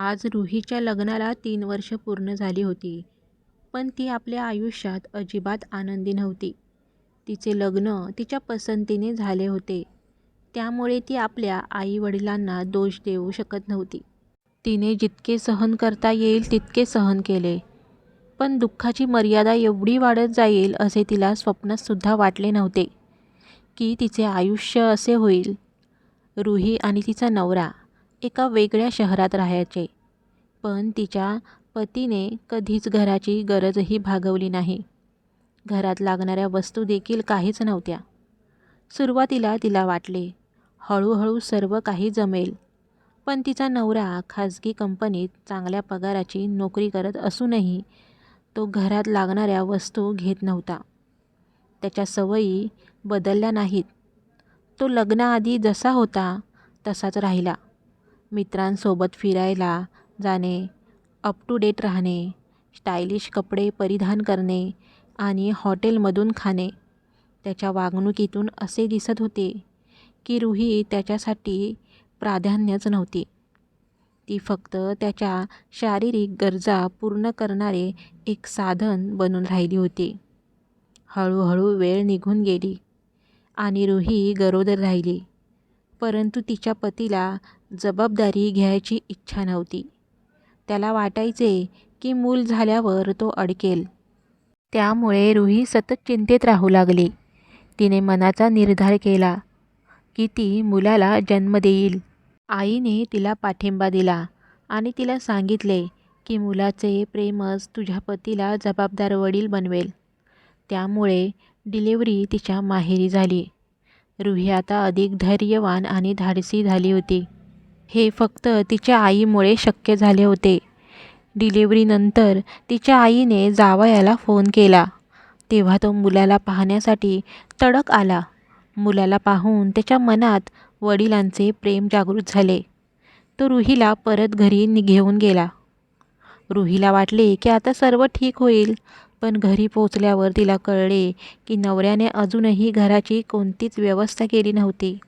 आज रुहीच्या लग्नाला तीन वर्ष पूर्ण झाली होती पण ती आपल्या आयुष्यात अजिबात आनंदी नव्हती. तिचे लग्न तिच्या पसंतीने झाले होते. त्यामुळे ती आपल्या आईवडिलांना दोष देऊ शकत नव्हती. तिने जितके सहन करता येईल तितके सहन केले. पण दुःखाची मर्यादा एवढी वाढत जाईल असे तिला स्वप्नातसुद्धा वाटले नव्हते की तिचे आयुष्य असे होईल. रुही आणि तिचा नवरा एका वेगळ्या शहरात राहायचे. पण तिच्या पतीने कधीच घराची गरजही भागवली नाही. घरात लागणाऱ्या वस्तू देखील काहीच नव्हत्या. सुरुवातीला तिला वाटले हळूहळू सर्व काही जमेल पण तिचा नवरा खाजगी कंपनीत चांगल्या पगाराची नोकरी करत असूनही तो घरात लागणाऱ्या वस्तू घेत नव्हता. त्याच्या सवयी बदलल्या नाहीत. तो लग्नाआधी जसा होता तसाच राहिला. मित्रांसोबत फिरायला जाणे अप टू डेट राहणे स्टायलिश कपडे परिधान करणे आणि हॉटेलमधून खाणे. त्याच्या वागणुकीतून असे दिसत होते की रुही त्याच्यासाठी प्राधान्यच नव्हती. ती फक्त त्याच्या शारीरिक गरजा पूर्ण करणारे एक साधन बनून राहिली होती. हळूहळू वेळ निघून गेली आणि रुही गरोदर राहिली. परंतु तिच्या पतीला जबाबदारी घ्यायची इच्छा नव्हती. त्याला वाटायचे की मूल झाल्यावर तो अडकेल. त्यामुळे रुही सतत चिंतेत राहू लागली. तिने मनाचा निर्धार केला की ती मुलाला जन्म देईल. आईने तिला पाठिंबा दिला आणि तिला सांगितले की मुलाचे प्रेमच तुझ्या पतीला जबाबदार वडील बनवेल. त्यामुळे डिलिव्हरी तिच्या माहेरी झाली. रुही आता अधिक धैर्यवान आणि धाडसी झाली होती. हे फक्त तिच्या आईमुळे शक्य झाले होते. डिलिव्हरीनंतर तिच्या आईने जावयाला फोन केला. तेव्हा तो मुलाला पाहण्यासाठी तडक आला. मुलाला पाहून त्याच्या मनात वडिलांचे प्रेम जागृत झाले. तो रुहीला परत घरी घेऊन गेला. रुहीला वाटले की आता सर्व ठीक होईल. पण घरी पोचल्यावर तिला कळले की नवऱ्याने अजूनही घराची कोणतीच व्यवस्था केली नव्हती.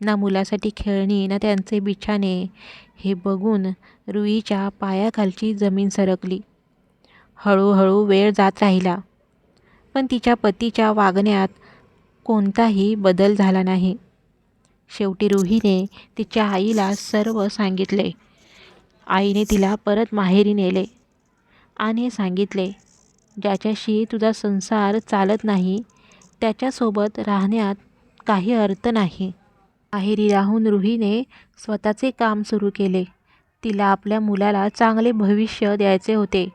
ना मुलासाठी खेळणी ना त्यांचे बिछाने. हे बघून रुईच्या पायाखालची जमीन सरकली. हळूहळू वेळ जात राहिला. पण तिच्या पतीच्या वागण्यात कोणताही बदल झाला नाही. शेवटी रुहीने तिच्या आईला सर्व सांगितले. आईने तिला परत माहेरी नेले आणि सांगितले ज्याच्याशी तुझा संसार चालत नाही त्याच्यासोबत राहण्यात काही अर्थ नाही. बाहेरी राहून रुहीने स्वतःचे काम सुरू केले. तिला आपल्या मुलाला चांगले भविष्य द्यायचे होते.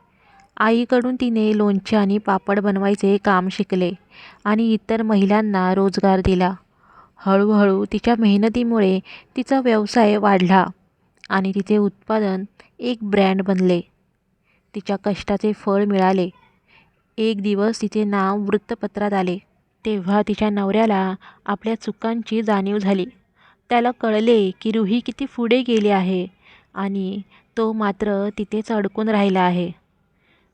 आईकडून तिने लोणचे आणि पापड बनवायचे काम शिकले आणि इतर महिलांना रोजगार दिला. हळूहळू तिच्या मेहनतीमुळे तिचा व्यवसाय वाढला आणि तिचे उत्पादन एक ब्रँड बनले. तिच्या कष्टाचे फळ मिळाले. एक दिवस तिचे नाव वृत्तपत्रात आले. तेव्हा तिच्या नवऱ्याला आपल्या चुकांची जाणीव झाली. त्याला कळले की रुही किती पुढे गेली आहे आणि तो मात्र तिथेच अडकून राहिला आहे.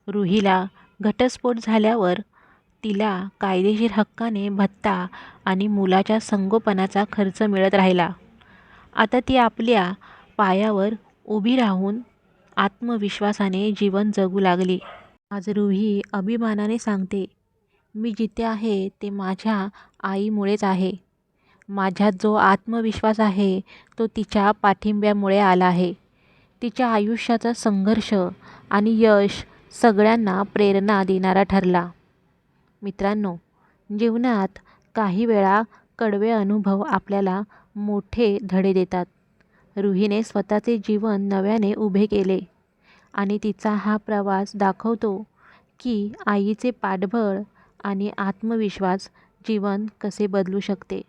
रुहीला घटस्फोट झाल्यावर तिला कायदेशीर हक्काने भत्ता आणि मुलाच्या संगोपनाचा खर्च मिळत राहिला. आता ती आपल्या पायावर उभी राहून आत्मविश्वासाने जीवन जगू लागली. आज रुही अभिमानाने सांगते मी जिथे आहे ते माझ्या आईमुळेच आहे. माझ्यात जो आत्मविश्वास आहे तो तिच्या पाठिंब्यामुळे आला आहे. तिच्या आयुष्याचा संघर्ष आणि यश सगळ्यांना प्रेरणा देणारा ठरला. मित्रांनो जीवनात काही वेळा कडवे अनुभव आपल्याला मोठे धडे देतात. रुहीने स्वतःचे जीवन नव्याने उभे केले. आणि तिचा हा प्रवास दाखवतो की आईचे पाठबळ आणि आत्मविश्वास जीवन कसे बदलू शकते.